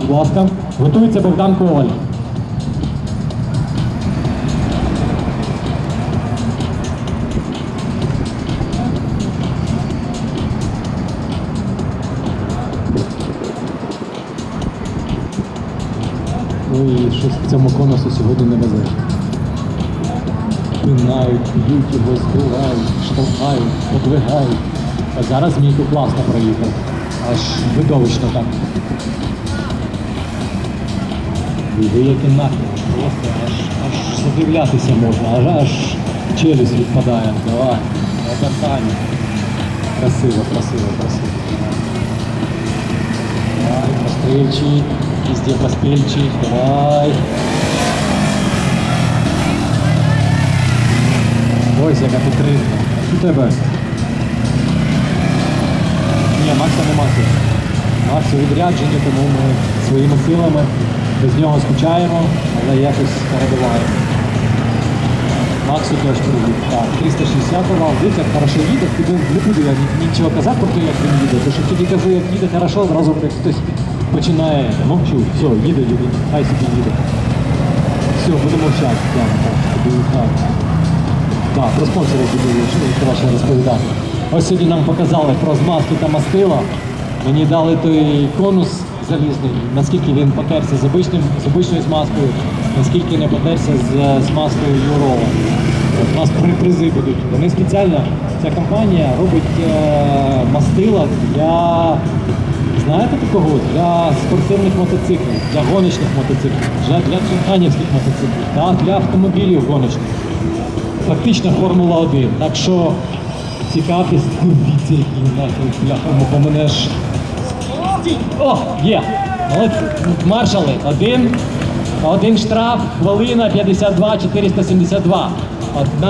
будь ласка. Готується Богдан Коваль. Ой, щось в цьому конусу сьогодні не везе. Пинають, б'ють його, збивають, штовхають, подвигають. А зараз Міку класно проїхав. Аж видовищно так. Диви, який нахід. Просто аж, аж задивлятися можна, аж аж челюсть відпадає. Давай. Обертання. Красиво, красиво, красиво. Давай, пострельчик. Везде пострельчик. Давай. Ось яка підтримка. У тебе. Ні, Макса нема тут. Макс у тому ми своїми силами без нього скучаємо, але якось перебуваємо. Максу теж привіт. Так, 360 вал. Дивіться, як хорошо їде, Піду- не буду я нічого казати про те, як він їде. Тому що тоді кажу, як їде хорошо, одразу хтось починає. Мовчу, все, їде, їде, хай собі їде. Все, будемо мовчати. Так, так. Так, про спонсорів буду краще розповідати. Ось сьогодні нам показали про змазки та мастила. Мені дали той конус залізний, наскільки він потерся з, обичним, з обичною змазкою, наскільки не потерся з змазкою Юрова. У нас при призи будуть. Вони спеціально, ця компанія робить е, мастила для, знаєте такого? Для спортивних мотоциклів, для гоночних мотоциклів, для, для цунханівських мотоциклів, та, для автомобілів гоночних фактично Формула 1. Так що нахуй бляха, бо мене ж. О, є! Маршали, один, один штраф, хвилина 52 472. Одна